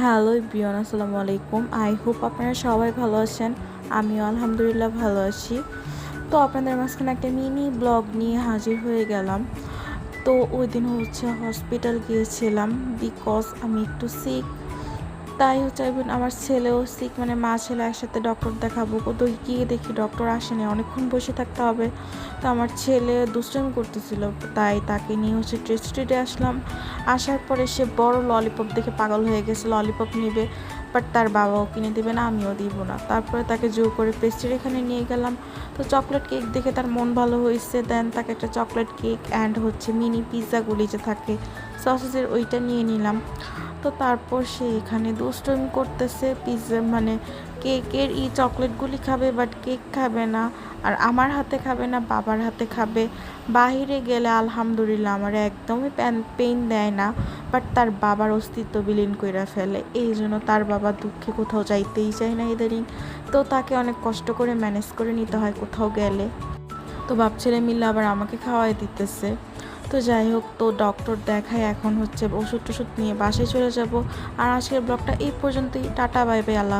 Hello বিয়ন আসসালামু আলাইকুম। I hope আপনারা সবাই ভালো আছেন। আমিও আলহামদুলিল্লাহ ভালো আছি। তো আপনাদের মাঝখানে একটা মিনি ব্লগ নিয়ে হাজির হয়ে গেলাম। তো ওই দিন হচ্ছে হসপিটাল গিয়েছিলাম বিকজ আমি একটু সিক তাই হচ্ছে আমার ছেলেও সিক মানে মা ছেলে একসাথে ডক্টর দেখাবো। তো গিয়ে দেখি ডক্টর আসেনি, অনেকক্ষণ বসে থাকতে হবে। তো আমার ছেলে দুষ্টামি করতেছিল, তাই তাকে নিয়ে হচ্ছে ট্রেস স্ট্রিটে আসলাম। আসার পরে সে বড় ললিপপ দেখে পাগল হয়ে গেছে ললিপপ নেবে বাট তার বাবাও কিনে দেবে না, আমিও দিব না। তারপরে তাকে জোর করে পেস্ট্রির এখানে নিয়ে গেলাম। তো চকলেট কেক দেখে তার মন ভালো হয়েছে দেন তাকে একটা চকলেট কেক অ্যান্ড হচ্ছে মিনি পিৎজাগুলি যে থাকে সসেসের ওইটা নিয়ে নিলাম। তো তারপর সে এখানে দুষ্টমি করতেছে পিৎজা মানে কেকের ই চকলেটগুলি খাবে বাট কেক খাবে না, আর আমার হাতে খাবে না, বাবার হাতে খাবে। বাহিরে গেলে আলহামদুলিল্লাহ আমার একদমই প্যান পেইন দেয় না বাট তার বাবার অস্তিত্ব বিলীন কইরা ফেলে। এই জন্য তার বাবা দুঃখে কোথাও যাইতেই চায় না ইদানিং তো তাকে অনেক কষ্ট করে ম্যানেজ করে নিতে হয় কোথাও গেলে। তো বাপ ছেলে মিলে আবার আমাকে খাওয়াই দিতেছে। তো যাই হোক, তো ডক্টর দেখায় এখন হচ্ছে ওষুধ টষুধ নিয়ে বাসায় চলে যাব। আর আজকের ব্লগটা এই পর্যন্তই। টাটা বাই বাই আল্লাহ